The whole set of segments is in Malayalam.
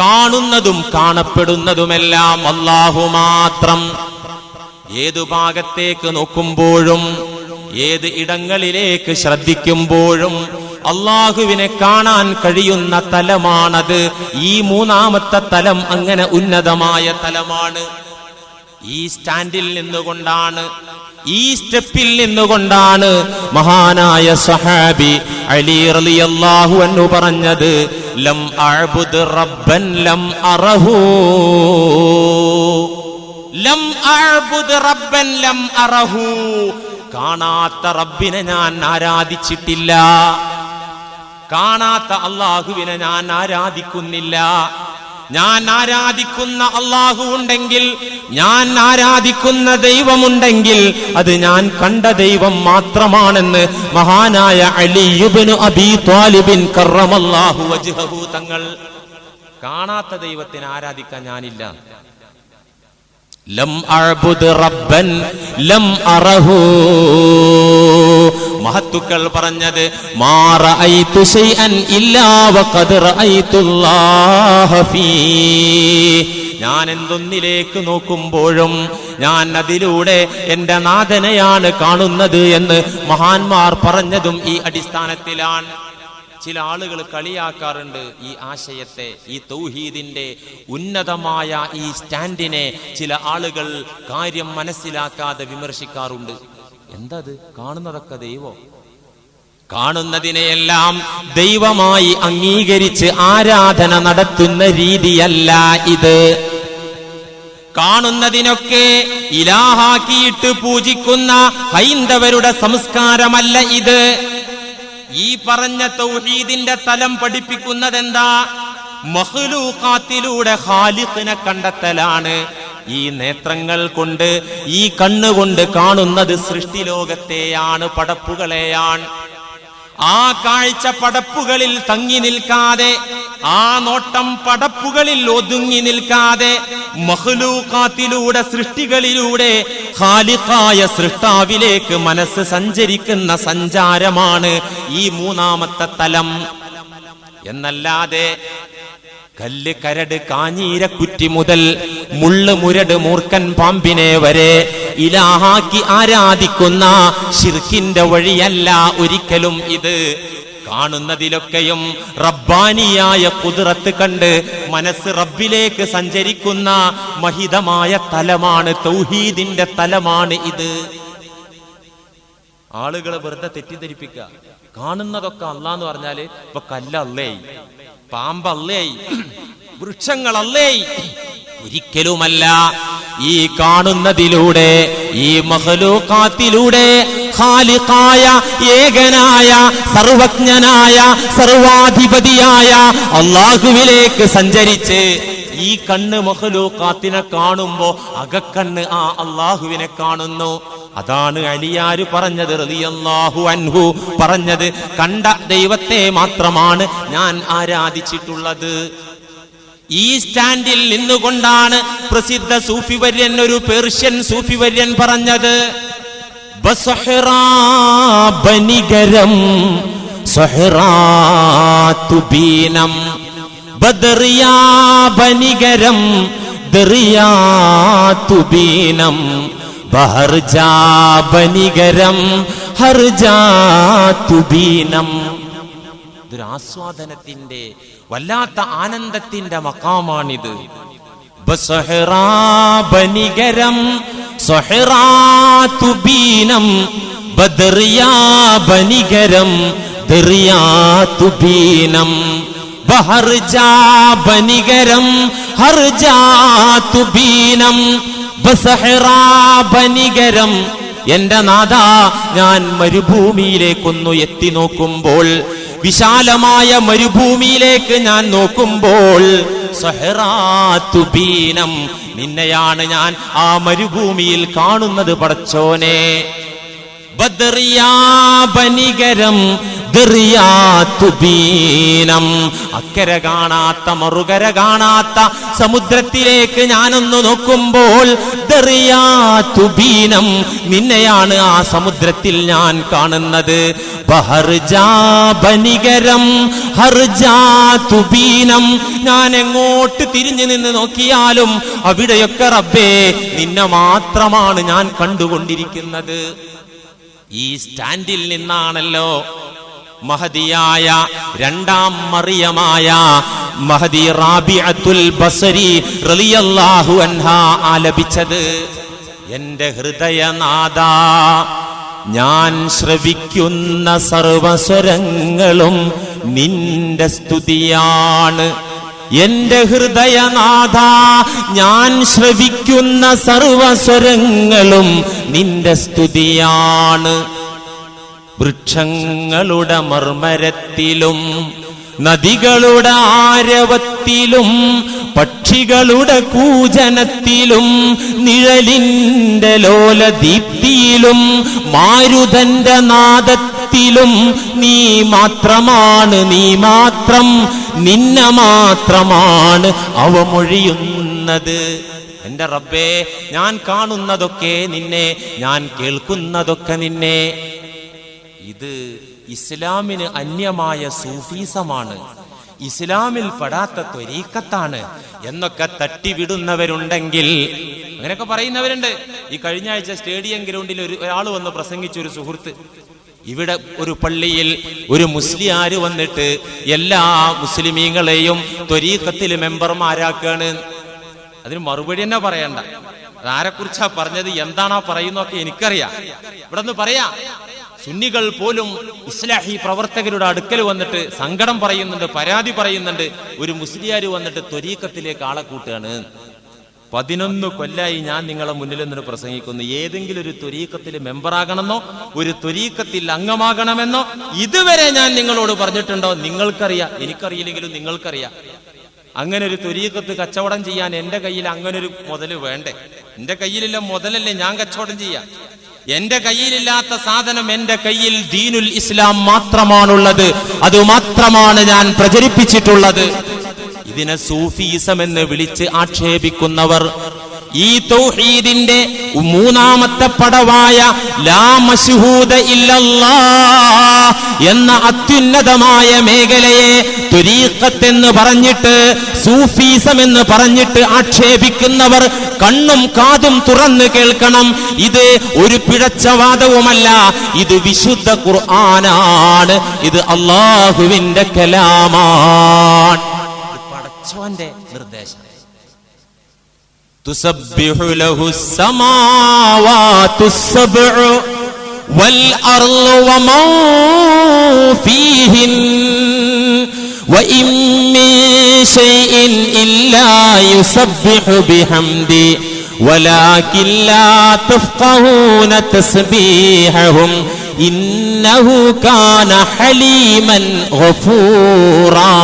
കാണുന്നതും കാണപ്പെടുന്നതുമെല്ലാം അള്ളാഹു മാത്രം. ഏതു ഭാഗത്തേക്ക് നോക്കുമ്പോഴും ഏത് ഇടങ്ങളിലേക്ക് ശ്രദ്ധിക്കുമ്പോഴും അള്ളാഹുവിനെ കാണാൻ കഴിയുന്ന തലമാണത്. ഈ മൂന്നാമത്തെ തലം അങ്ങനെ ഉന്നതമായ തലമാണ്. ഈ സ്റ്റാൻഡിൽ നിന്നുകൊണ്ടാണ് ഈ സ്റ്റെപ്പിൽ നിന്നുകൊണ്ടാണ് മഹാനായ സഹാബി അലി റളിയല്ലാഹു അൻഹു പറഞ്ഞത് ലം അഅ്ബുദ് റബ്ബൻ ലം അറഹു. ലം അഅ്ബുദ് റബ്ബൻ ലം അറഹു. കാണാത്ത റബ്ബിനെ ഞാൻ ആരാധിച്ചിട്ടില്ല. കാണാത്ത അള്ളാഹുവിനെ ഞാൻ ആരാധിക്കുന്നില്ല. ഞാൻ ആരാധിക്കുന്ന അള്ളാഹു ഉണ്ടെങ്കിൽ ഞാൻ ആരാധിക്കുന്ന ദൈവമുണ്ടെങ്കിൽ അത് ഞാൻ കണ്ട ദൈവം മാത്രമാണെന്ന് മഹാനായ അലിയുബിന് അബി ത്വാലിബിൻ കറമല്ലാഹു വജ്ഹഹു തങ്ങൾ കാണാത്ത ദൈവത്തിന് ആരാധിക്കാൻ ഞാനില്ല. ലം അഴബുദ് റബ്ബൻ ലം അറഹു. മഹത്തുക്കൾ പറഞ്ഞത് ഞാൻ എന്തൊന്നിലേക്ക് നോക്കുമ്പോഴും ഞാൻ അതിലൂടെ എന്റെ നാഥനെയാണ് കാണുന്നത് എന്ന് മഹാന്മാർ പറഞ്ഞതും ഈ അടിസ്ഥാനത്തിലാണ്. ചില ആളുകൾ കളിയാക്കാറുണ്ട് ഈ ആശയത്തെ ഈ തൗഹീദിന്റെ ഉന്നതമായ ഈ സ്റ്റാൻഡിനെ ചില ആളുകൾ കാര്യം മനസ്സിലാക്കാതെ വിമർശിക്കാറുണ്ട്. എന്തത്? കാണുന്നതൊക്കെ ദൈവം. കാണുന്നതിനെയെല്ലാം ദൈവമായി അംഗീകരിച്ച് ആരാധന നടത്തുന്ന രീതിയല്ല ഇത്. കാണുന്നതിനൊക്കെ ഇലാഹാക്കിയിട്ട് പൂജിക്കുന്ന ഹൈന്ദവരുടെ സംസ്കാരമല്ല ഇത്. ഈ പറഞ്ഞ തൗഹീദിന്റെ തലം പഠിപ്പിക്കുന്നതെന്താ? മഹ്ലൂക്കാത്തിലൂടെ ഖാലിഖിനെ കണ്ടെത്തലാണ്. ഈ നേത്രങ്ങൾ കൊണ്ട് ഈ കണ്ണുകൊണ്ട് കാണുന്നത് സൃഷ്ടിലോകത്തെയാണ് പടപ്പുകളെയാണ്. ആ കാഴ്ച പടപ്പുകളിൽ തങ്ങി നിൽക്കാതെ ആ നോട്ടം പടപ്പുകളിൽ ഒതുങ്ങി നിൽക്കാതെ മഹ്ലൂക്കാത്തിലൂടെ സൃഷ്ടികളിലൂടെ ഖാലിഖായ സൃഷ്ടാവിലേക്ക് മനസ്സ് സഞ്ചരിക്കുന്ന സഞ്ചാരമാണ് ഈ മൂന്നാമത്തെ തലം. എന്നല്ലാതെ കല്ല് കരട് കാഞ്ഞീര കുറ്റി മുതൽ മുള്ള് മുരട് മൂർക്കൻ പാമ്പിനെ വരെ ഇലാഹാക്കി ആരാധിക്കുന്ന ഷിർക്കിന്റെ വഴിയല്ല ഒരിക്കലും ഇത്. കാണുന്നതിലൊക്കെയും റബ്ബാനിയായ കുതിറത്ത് കണ്ട് മനസ്സ് റബ്ബിലേക്ക് സഞ്ചരിക്കുന്ന മഹിതമായ തലമാണ് തൗഹീദിന്റെ തലമാണ് ഇത്. ആളുകളെ വെറുതെ തെറ്റിദ്ധരിപ്പിക്കുക. കാണുന്നതൊക്കെ അല്ലാന്ന് പറഞ്ഞാൽ ഇപ്പൊ കല്ലല്ലേ. പാമ്പല്ലേ? വൃക്ഷങ്ങളല്ലേ? ഒരിക്കലുമല്ല. ഈ കാണുന്നതിലൂടെ ഈ മഹലൂക്കാത്തിലൂടെ ഖാലിഖായ ഏകനായ സർവജ്ഞനായ സർവാധിപതിയായ അള്ളാഹുവിലേക്ക് സഞ്ചരിച്ച് ഈ കണ്ണ് മഹലൂക്കാത്തിനെ കാണുമ്പോ അകക്കണ്ണ് ആ അള്ളാഹുവിനെ കാണുന്നു. അതാണ് അലിയാര് പറഞ്ഞത് റളിയല്ലാഹു അൻഹു. പറഞ്ഞത് കണ്ട ദൈവത്തെ മാത്രമാണ് ഞാൻ ആരാധിച്ചിട്ടുള്ളത്. ഈ സ്റ്റാൻഡിൽ നിന്നുകൊണ്ടാണ് പ്രസിദ്ധ സൂഫി വര്യൻ ഒരു പേർഷ്യൻ സൂഫി വര്യൻ പറഞ്ഞത് ബദറിയാ ബനികരം ദറിയാത്തുബീനം ബഹർജാ ബനികരം ഹർജാത്തുബീനം ഇതൊരു ആസ്വാദനത്തിന്റെ വല്ലാത്ത ആനന്ദത്തിന്റെ മക്കാമാണിത്. ബനികരം സൊഹറാത്തുബീനം ബദറിയാ ബനികരം ദറിയാത്തുബീനം ബഹർജാ ബനികരം എന്റെ നാഥ ഞാൻ മരുഭൂമിയിലേക്കൊന്നു എത്തി നോക്കുമ്പോൾ വിശാലമായ മരുഭൂമിയിലേക്ക് ഞാൻ നോക്കുമ്പോൾ സഹറാത്തുബീനം നിന്നെയാണ് ഞാൻ ആ മരുഭൂമിയിൽ കാണുന്നത് പടച്ചോനെ. ബദറിയാ ബനികരം ദറിയാത്തുബീനം അക്കര കാണാത്ത മറുകര കാണാത്ത സമുദ്രത്തിലേക്ക് ഞാനൊന്ന് നോക്കുമ്പോൾ ദറിയാത്തുബീനം നിന്നെയാണ് ആ സമുദ്രത്തിൽ ഞാൻ കാണുന്നത്. ബഹർജാ ബനികരം ഹർജാതുബീനം ഞാൻ എങ്ങോട്ട് തിരിഞ്ഞു നിന്ന് നോക്കിയാലും അവിടെയൊക്കെ റബ്ബേ നിന്നെ മാത്രമാണ് ഞാൻ കണ്ടുകൊണ്ടിരിക്കുന്നത്. ഈ സ്റ്റാൻഡിൽ നിന്നാണല്ലോ മഹദിയായ രണ്ടാം മറിയമായ മഹദി റാബിഅത്തുൽ ബസരി റളിയല്ലാഹു അൻഹ ആലപിച്ചത് എന്റെ ഹൃദയനാഥ ഞാൻ ശ്രവിക്കുന്ന സർവസ്വരങ്ങളും നിന്റെ സ്തുതിയാണ്. എന്റെ ഹൃദയനാഥ ഞാൻ ശ്രവിക്കുന്ന സർവസ്വരങ്ങളും നിന്റെ സ്തുതിയാണ്. വൃക്ഷങ്ങളുടെ മർമരത്തിലും നദികളുടെ ആരവത്തിലും പക്ഷികളുടെ കൂജനത്തിലും നിഴലിന്റെ ലോലദീപ്തിയിലും മാരുതന്റെ നാദത്തിലും നീ മാത്രമാണ് നീ മാത്രം നിന്നെ മാത്രമാണ് അവ മൊഴിയുന്നത് എന്റെ റബ്ബേ ഞാൻ കാണുന്നതൊക്കെ നിന്നെ ഞാൻ കേൾക്കുന്നതൊക്കെ നിന്നെ. ഇത് ഇസ്ലാമിന് അന്യമായ സൂഫീസമാണ്. ഇസ്ലാമിൽ പെടാത്ത ത്വരീക്കത്താണ് എന്നൊക്കെ തട്ടിവിടുന്നവരുണ്ടെങ്കിൽ അങ്ങനെയൊക്കെ പറയുന്നവരുണ്ട്. ഈ കഴിഞ്ഞ ആഴ്ച സ്റ്റേഡിയം ഗ്രൗണ്ടിൽ ഒരു ഒരാൾ വന്ന് പ്രസംഗിച്ച ഒരു സുഹൃത്ത് ഇവിടെ ഒരു പള്ളിയിൽ ഒരു മുസ്ലിയാര് വന്നിട്ട് എല്ലാ മുസ്ലിമീങ്ങളെയും ത്വരീക്കത്തിൽ മെമ്പർമാരാക്കാണ്. അതിന് മറുപടി തന്നെ പറയണ്ട. ആരെക്കുറിച്ചാ പറഞ്ഞത്? എന്താണാ പറയുന്നൊക്കെ എനിക്കറിയാം. ഇവിടെ നിന്ന് പറയാ. സുന്നികൾ പോലും ഇസ്ലാഹി പ്രവർത്തകരുടെ അടുക്കൽ വന്നിട്ട് സങ്കടം പറയുന്നുണ്ട് പരാതി പറയുന്നുണ്ട്. ഒരു മുസ്ലിയാർ വന്നിട്ട് ത്വരീക്കത്തിലേക്ക് ആളെ കൂട്ടുകയാണ്. പതിനൊന്ന് കൊല്ലായി ഞാൻ നിങ്ങളെ മുന്നിൽ നിന്ന് പ്രസംഗിക്കുന്നു. ഏതെങ്കിലും ഒരു ത്വരീക്കത്തിൽ മെമ്പറാകണമെന്നോ ഒരു ത്വരീക്കത്തിൽ അംഗമാകണമെന്നോ ഇതുവരെ ഞാൻ നിങ്ങളോട് പറഞ്ഞിട്ടുണ്ടോ? നിങ്ങൾക്കറിയാം എനിക്കറിയില്ലെങ്കിലും നിങ്ങൾക്കറിയാം. അങ്ങനെ ഒരു ത്വരീക്കത്ത് കച്ചവടം ചെയ്യാൻ എന്റെ കയ്യിൽ അങ്ങനെ ഒരു മുതൽ വേണ്ടേ? എന്റെ കയ്യിലുള്ള മുതലല്ലേ ഞാൻ കച്ചവടം ചെയ്യാം. എന്റെ കയ്യിലില്ലാത്ത സാധനം എന്റെ കയ്യിൽ ദീനുൽ ഇസ്ലാം മാത്രമാണുള്ളത്. അത് മാത്രമാണ് ഞാൻ പ്രചരിപ്പിച്ചിട്ടുള്ളത്. ഇതിനെ സൂഫീസം എന്ന് വിളിച്ച് ആക്ഷേപിക്കുന്നവർ ഈ തൗഹീദിന്റെ മൂന്നാമത്തെ പടവായ ലാ മശ്ഹൂദ ഇല്ലല്ലാ എന്ന അത്യുന്നതമായ മേഖലയെ തുരീഖത്ത് എന്ന് പറഞ്ഞിട്ട് സൂഫീസം എന്ന് പറഞ്ഞിട്ട് ആക്ഷേപിക്കുന്നവർ കണ്ണും കാതും തുറന്നു കേൾക്കണം ഇത് ഒരു പിഴച്ച വാദവുമല്ല ഇത് വിശുദ്ധ ഖുർആനാണ് ഇത് അള്ളാഹുവിന്റെ കലാമാണ് ഇത് പടച്ചോന്റെ നിർദ്ദേശം تسبح له السماوات السبع والأرض ومن فيهن وإن من شيء إلا يسبح بحمده ولكن لا تفقهون تسبيحهم إنه كان حليما غفورا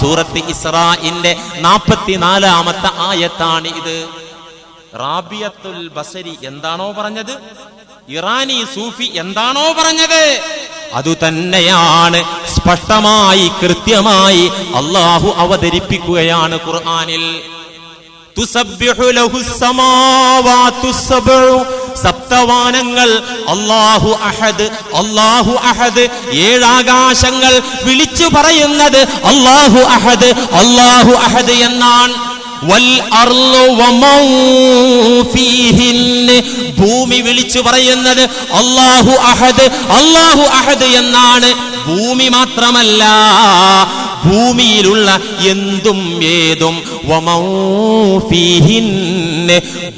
സൂറത്ത് ഇസ്രാഇന്റെ നാൽപ്പത്തിനാലാമത്തെ ആയത്താണ് ഇത് റാബിയത്തുൽ ബസരി എന്താണോ പറഞ്ഞത് ഇറാനി സൂഫി എന്താണോ പറഞ്ഞത് അതു തന്നെയാണ് സ്പഷ്ടമായി കൃത്യമായി അള്ളാഹു അവതരിപ്പിക്കുകയാണ് ഖുർആാനിൽ. സപ്തവാനങ്ങൾ അല്ലാഹു അഹദ് അല്ലാഹു അഹദ്. ഏഴാകാശങ്ങൾ വിളിച്ചു പറയുന്നത് അള്ളാഹു അഹദ് അള്ളാഹു അഹദ് എന്നാണ്. ഭൂമി വിളിച്ചു പറയുന്നത് അള്ളാഹു അഹദ് അള്ളാഹു അഹദ് എന്നാണ്. ഭൂമി മാത്രമല്ല ഭൂമിയിലുള്ള എന്തും ഏതും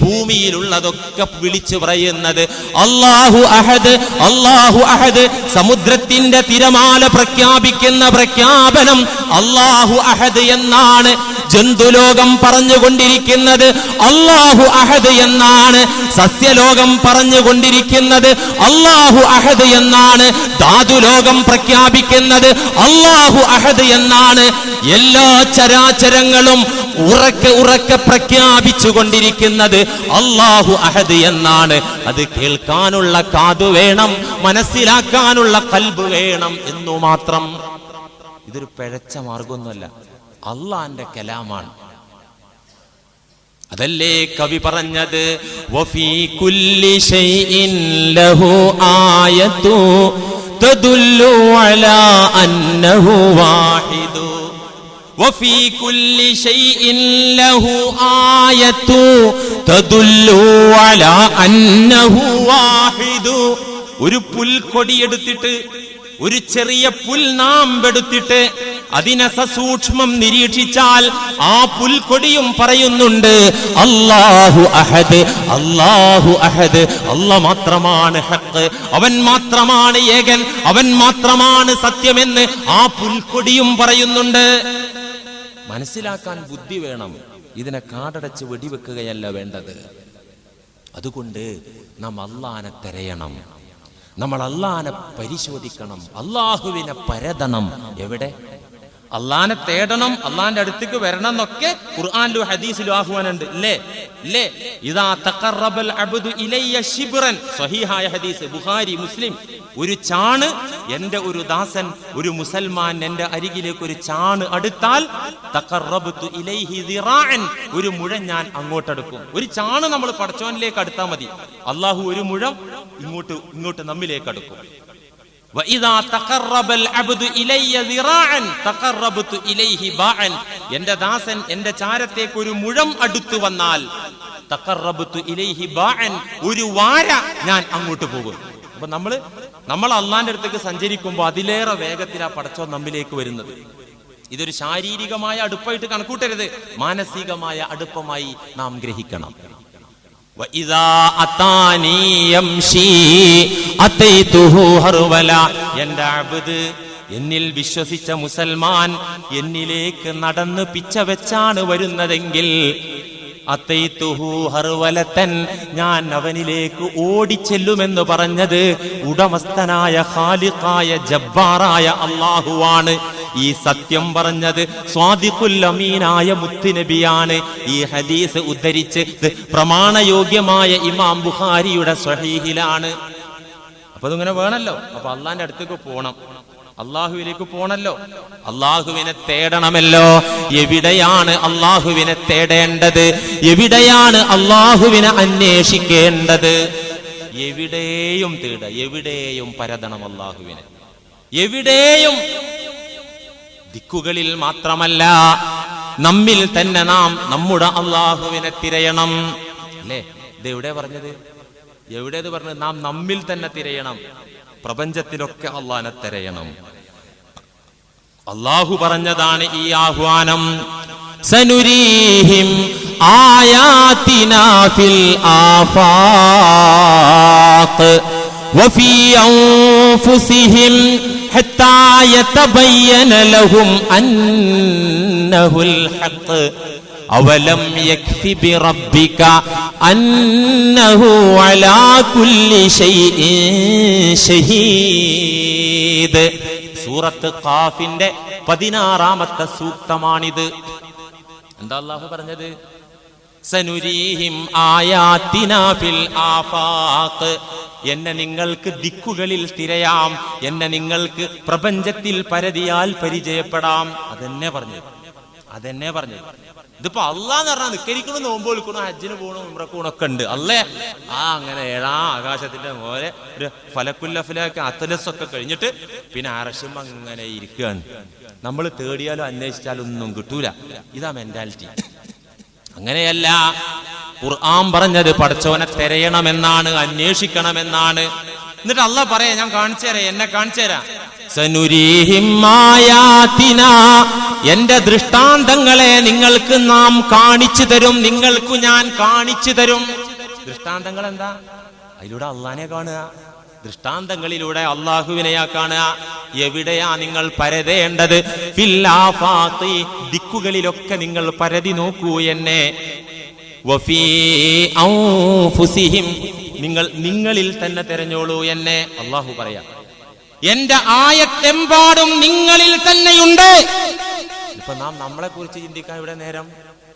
ഭൂമിയിലുള്ളതൊക്കെ വിളിച്ചു പറയുന്നത് അള്ളാഹു അഹദ് അള്ളാഹു അഹദ്. സമുദ്രത്തിന്റെ തിരമാല പ്രഖ്യാപിക്കുന്ന പ്രഖ്യാപനം അള്ളാഹു അഹദ് എന്നാണ്. ജന്തുലോകം പറഞ്ഞുകൊണ്ടിരിക്കുന്നത് അള്ളാഹു അഹദ് എന്നാണ്. സസ്യലോകം പറഞ്ഞുകൊണ്ടിരിക്കുന്നത് അള്ളാഹു അഹദ് എന്നാണ്. ധാതുലോകം പ്രഖ്യാപിക്കുന്നത് അള്ളാഹു അഹദ് എന്നാണ്. എല്ലാ ചരാചരങ്ങളും ഉറക്കെ ഉറക്കെ പ്രഖ്യാപിച്ചു കൊണ്ടിരിക്കുന്നത് അള്ളാഹു അഹദ് എന്നാണ്. അത് കേൾക്കാനുള്ള കാതു വേണം മനസ്സിലാക്കാനുള്ള കൽബ് വേണം എന്നു മാത്രം. ഇതൊരു പിഴച്ച മാർഗമൊന്നുമല്ല അള്ളാന്റെ കലാമാണ് അതല്ലേ കവി പറഞ്ഞത് വഫീ കുല്ലി ഷൈഇൻ ലഹു ആയതു തദുല്ലു അലാ അന്നഹു വാഹിദു وفي كل شيء له آية تدل على أنه واحد ഒരു പുൽക്കൊടി എടുത്തിട്ട് ഒരു ചെറിയ പുൽനാമ്പെടുത്തിട്ട് അതിനെ സസൂക്ഷ്മം നിരീക്ഷിച്ചാൽ ആ പുൽക്കൊടിയും പറയുന്നുണ്ട് അല്ലാഹു അഹദ് അല്ലാഹു അഹദ് അല്ല മാത്രമാണ് ഹക്ക് അവൻ മാത്രമാണ് ഏകൻ അവൻ മാത്രമാണ് സത്യമെന്ന് ആ പുൽക്കൊടിയും പറയുന്നുണ്ട്. മനസ്സിലാക്കാൻ ബുദ്ധി വേണം ഇതിനെ കാടടച്ച് വെടിവെക്കുകയല്ല വേണ്ടത്. അതുകൊണ്ട് നാം അള്ളാനെ തെരയണം നമ്മൾ അള്ളാനെ പരിശോധിക്കണം അള്ളാഹുവിനെ പരതണം. എവിടെ? അള്ളാനെ തേടണം അള്ളാന്റെ അടുത്തേക്ക് വരണം എന്നൊക്കെ ഖുർആാനിലും ഹദീസിലും ആഹ്വാനുണ്ട് ഇല്ലേ ഇല്ലേ ഇതാ തഖറബൽ അബ്ദു ഇലയ്യ ശിബ്റൻ. സ്വഹീഹായ ഹദീസ് ബുഖാരി മുസ്ലിം. ഒരു ചാണ് എന്റെ ഒരു ദാസൻ ഒരു മുസൽമാൻ എന്റെ അരികിലേക്ക് ഒരു ചാണ് അടുത്താൽ തഖറബ്തു ഇലൈഹി ദിറാഅൻ. ഒരു മുഴം ഞാൻ അങ്ങോട്ടെടുക്കും. ഒരു ചാണ് നമ്മൾ പടച്ചോനിലേക്ക് അടുത്താൽ മതി. അള്ളാഹു ഒരു മുഴം ഇങ്ങോട്ട് ഇങ്ങോട്ട് നമ്മിലേക്ക് അടുക്കും. എന്റെ ദാസൻ എന്റെ ചാരത്തേക്ക് ഒരു മുഴം അടുത്തു വന്നാൽ ഒരു വാര ഞാൻ അങ്ങോട്ട് പോകും. അപ്പൊ നമ്മൾ നമ്മൾ അള്ളാന്റെ അടുത്തേക്ക് സഞ്ചരിക്കുമ്പോൾ അതിലേറെ വേഗത്തിൽ ആ പടച്ചോ നമ്മിലേക്ക് വരുന്നത്. ഇതൊരു ശാരീരികമായ അടുപ്പായിട്ട് കണക്കൂട്ടരുത്. മാനസികമായ അടുപ്പമായി നാം ഗ്രഹിക്കണം. എന്റെ അബുദ് എന്നിൽ വിശ്വസിച്ച മുസൽമാൻ എന്നിലേക്ക് നടന്ന് പിച്ച വെച്ചാണ് വരുന്നതെങ്കിൽ ഞാൻ അവനിലേക്ക് ഓടിച്ചെല്ലുമെന്ന് പറഞ്ഞത് ഉടമസ്ഥനായ ഖാലിഖായ ജബ്ബാറായ അള്ളാഹുവാണ് ഈ സത്യം പറഞ്ഞത് സ്വാദിഖുല്ലമീനായ മുത്തുനബിയാണ്. ഈ ഹദീസ് ഉദ്ധരിച്ച് പ്രമാണയോഗ്യമായ ഇമാം ബുഖാരിയുടെ സ്വഹീഹിലാണ്. അപ്പൊ അതിങ്ങനെ വേണല്ലോ. അപ്പൊ അള്ളാന്റെ അടുത്തേക്ക് പോണം. അള്ളാഹുവിലേക്ക് പോണല്ലോ. അള്ളാഹുവിനെ തേടണമല്ലോ. എവിടെയാണ് അള്ളാഹുവിനെ തേടേണ്ടത്? എവിടെയാണ് അള്ളാഹുവിനെ അന്വേഷിക്കേണ്ടത്? എവിടെയും തേട. എവിടെയും പരതണം അള്ളാഹുവിനെ. എവിടെയും ദിക്കുകളിൽ മാത്രമല്ല നമ്മിൽ തന്നെ നാം നമ്മുടെ അള്ളാഹുവിനെ തിരയണം. അല്ലേ? ഇത് എവിടെ പറഞ്ഞത്? എവിടെ പറഞ്ഞത്? നാം നമ്മിൽ തന്നെ തിരയണം. പ്രപഞ്ചത്തിലൊക്കെ അള്ളഹാനെ തിരയണം. അള്ളാഹു പറഞ്ഞതാണ് ഈ ആഹ്വാനം. സനുരീഹിം ആയാതിനാഫിൽ ആഫാഖ് വഫീ അൻഫുസിഹിം അവലം യക്ഫി ബി അന്നഹു അലാ കുല്ലി ഷഹീദ് സൂറത്ത് ഖാഫിന്റെ പതിനാറാമത്തെ സൂക്തമാണിത്. എന്താ അള്ളാഹു പറഞ്ഞത്? സനുരീഹിം ആയാത്തിനാഫിൽ ആഫാഖ്. എന്നെ നിങ്ങൾക്ക് ദിക്കുകളിൽ തിരയാം എന്നെ നിങ്ങൾക്ക് പ്രപഞ്ചത്തിൽ പരതിയാൽ പരിചയപ്പെടാം. അതെന്നെ പറഞ്ഞു അതെന്നെ പറഞ്ഞു ഇതിപ്പോ അള്ളാന്ന് പറഞ്ഞാൽ നിക്കരിക്കണു നോമ്പ് വിളിക്കണു ഹജ്ജിന് പോകണം ഉമ്രക്കൂണൊക്കെ ഉണ്ട്. അല്ലേ? ആ അങ്ങനെ ഏഴാ ആകാശത്തിന്റെ മോലെ ഒരു ഫലക്കുല്ലഫിലൊക്കെ അത്തലസൊക്കെ കഴിഞ്ഞിട്ട് പിന്നെ അറശും അങ്ങനെ ഇരിക്കുകയാണ് നമ്മൾ തേടിയാലും അന്വേഷിച്ചാലും ഒന്നും കിട്ടൂല. ഇതാ മെന്റാലിറ്റി അങ്ങനെയല്ല ഖുർആൻ പറഞ്ഞത് പഠിച്ചവനെ തിരയണമെന്നാണ് അന്വേഷിക്കണമെന്നാണ്. എന്നിട്ട് അല്ല പറയാ ഞാൻ കാണിച്ചു തരാം എന്നെ കാണിച്ചു തരാം. സനുരീഹിം ആയാതിനാ. എന്റെ ദൃഷ്ടാന്തങ്ങളെ നിങ്ങൾക്ക് നാം കാണിച്ചു തരും നിങ്ങൾക്കു ഞാൻ കാണിച്ചു തരും. ദൃഷ്ടാന്തങ്ങൾ എന്താ അതിലൂടെ അള്ളാനെ കാണുക. ദൃഷ്ടാന്തങ്ങളിലൂടെ അള്ളാഹുവിനെയാ കാണുക. എവിടെയാ നിങ്ങൾ പരതേണ്ടത്? ദിക്കുകളിലൊക്കെ നിങ്ങൾ പരതി നോക്കൂ എന്നെ. നിങ്ങൾ നിങ്ങളിൽ തന്നെ തെരഞ്ഞോളൂ എന്നെ. അള്ളാഹു പറയാം. എന്റെ ആയത്തെമ്പാടും നിങ്ങളിൽ തന്നെയുണ്ട്. ഇപ്പൊ നാം നമ്മളെ കുറിച്ച് ചിന്തിക്കാൻ ഇവിടെ നേരം?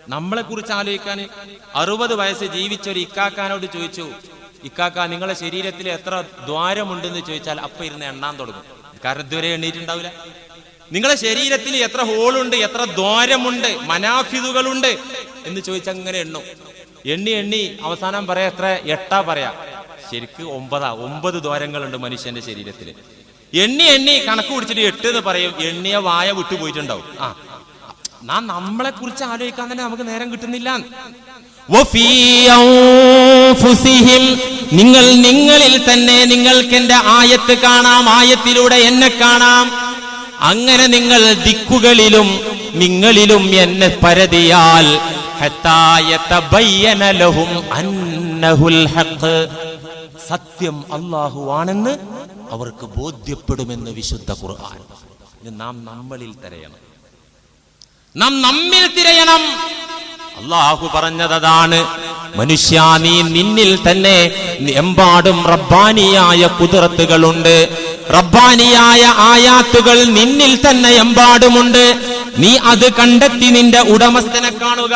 നമ്മളെ കുറിച്ച് ആലോചിക്കാൻ അറുപത് വയസ്സ് ജീവിച്ച ഒരു ഇക്കാക്കാനോട് ചോദിച്ചു ഇക്കാക്ക നിങ്ങളെ ശരീരത്തിൽ എത്ര ദ്വാരമുണ്ടെന്ന് ചോദിച്ചാൽ അപ്പൊ ഇരുന്ന് എണ്ണാൻ തുടങ്ങും. കാരണം ഇതുവരെ എണ്ണീറ്റുണ്ടാവില്ല നിങ്ങളെ ശരീരത്തിൽ എത്ര ഹോളുണ്ട് എത്ര ദ്വാരമുണ്ട് മനാഫിതുകളുണ്ട് എന്ന് ചോദിച്ചാൽ അങ്ങനെ എണ്ണും. എണ്ണി എണ്ണി അവസാനം പറയാ എത്ര? എട്ടാ പറയാ. ശരിക്ക് ഒമ്പതാ. ഒമ്പത് ദ്വാരങ്ങളുണ്ട് മനുഷ്യന്റെ ശരീരത്തിൽ എണ്ണി എണ്ണി കണക്ക് പിടിച്ചിട്ട് എട്ട് എന്ന് പറയും. എണ്ണിയ വായ വിട്ടുപോയിട്ടുണ്ടാവും ആ. നാം നമ്മളെ കുറിച്ച് ആലോചിക്കാൻ തന്നെ നമുക്ക് നേരം കിട്ടുന്നില്ല. നിങ്ങൾ നിങ്ങളിൽ തന്നെ നിങ്ങൾക്ക് എന്റെ ആയത്ത് കാണാം ആയത്തിലൂടെ എന്നെ കാണാം. അങ്ങനെ നിങ്ങൾ ദിക്കുകളിലും നിങ്ങളിലും എന്നെ പരതിയാൽ. സത്യം അള്ളാഹു ആണെന്ന് അവർക്ക് ബോധ്യപ്പെടുമെന്ന് വിശുദ്ധ ഖുർആൻ. നാം നമ്മളിൽ തിരയണം. നാം നമ്മിൽ തിരയണം. അള്ളാഹു പറഞ്ഞതാണ് മനുഷ്യ നീ നിന്നിൽ തന്നെ എമ്പാടും റബ്ബാനിയായ കുതിർത്തുകളുണ്ട് റബ്ബാനിയായ ആയാത്തുകൾ നിന്നിൽ തന്നെ എമ്പാടുമുണ്ട്. നീ അത് കണ്ടെത്തി നിന്റെ ഉടമസ്ഥനെ കാണുക.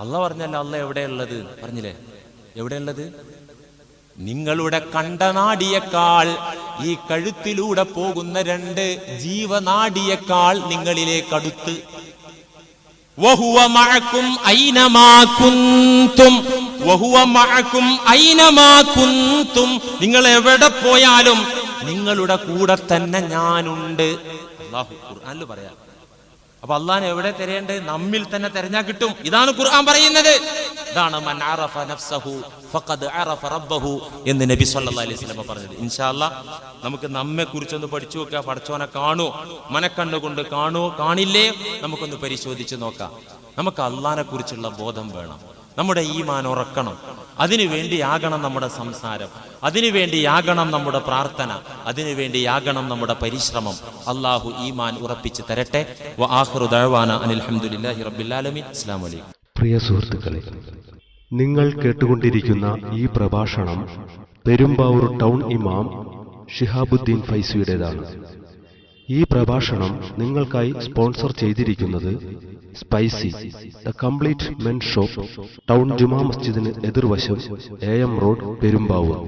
അള്ള പറഞ്ഞല്ല അല്ല എവിടെയുള്ളത്? പറഞ്ഞില്ലേ? എവിടെയുള്ളത്? നിങ്ങളുടെ കണ്ടനാടിയേക്കാൾ ഈ കഴുത്തിലൂടെ പോകുന്ന രണ്ട് ജീവനാടിയേക്കാൾ നിങ്ങളിലേക്ക് അടുത്ത്. നിങ്ങൾ എവിടെ പോയാലും നിങ്ങളുടെ കൂടെ തന്നെ ഞാനുണ്ട്. അല്ലാഹു ഖുർആനിൽ പറയാം. അപ്പൊ അള്ളാൻ എവിടെ തിരയേണ്ടത് നമ്മിൽ തന്നെ തെരഞ്ഞാ കിട്ടും. ഇതാണ് ഖുർആൻ പറയുന്നത്. ഇതാണ് മൻ അറഫ നഫ്സഹു ഫഖദ് അറഫ റബ്ബഹു എന്ന് നബി സല്ലല്ലാഹു അലൈഹി വസല്ലം പറഞ്ഞത്. ഇൻഷാ നമുക്ക് നമ്മെ കുറിച്ചൊന്ന് പഠിച്ചു നോക്കുക പഠിച്ചവനെ കാണൂ. മനക്കണ്ണുകൊണ്ട് കാണൂ. കാണില്ലേ? നമുക്കൊന്ന് പരിശോധിച്ച് നോക്കാം. നമുക്ക് അള്ളാനെ കുറിച്ചുള്ള ബോധം വേണം. നമ്മുടെ ഈമാൻ ഉറക്കണം. അതിനു വേണ്ടിയാകണം നമ്മുടെ സംസാരം. അതിനു വേണ്ടിയാകണം നമ്മുടെ പ്രാർത്ഥന അതിനുവേണ്ടിയാകണം നമ്മുടെ പരിശ്രമം. അള്ളാഹു ഈമാൻ ഉറപ്പിച്ച് തരട്ടെ. പ്രിയ സുഹൃത്തുക്കളെ നിങ്ങൾ കേട്ടുകൊണ്ടിരിക്കുന്ന ഈ പ്രഭാഷണം പെരുമ്പാവൂർ ടൗൺ ഇമാം ഷിഹാബുദ്ദീൻ ഫൈസിയുടേതാണ്. ഈ പ്രഭാഷണം നിങ്ങൾക്കായി സ്പോൺസർ ചെയ്തിരിക്കുന്നത് spicy the complete men shop town Juma മസ്ജിദിന് എതിർവശം എ എം റോഡ് പെരുമ്പാവൂർ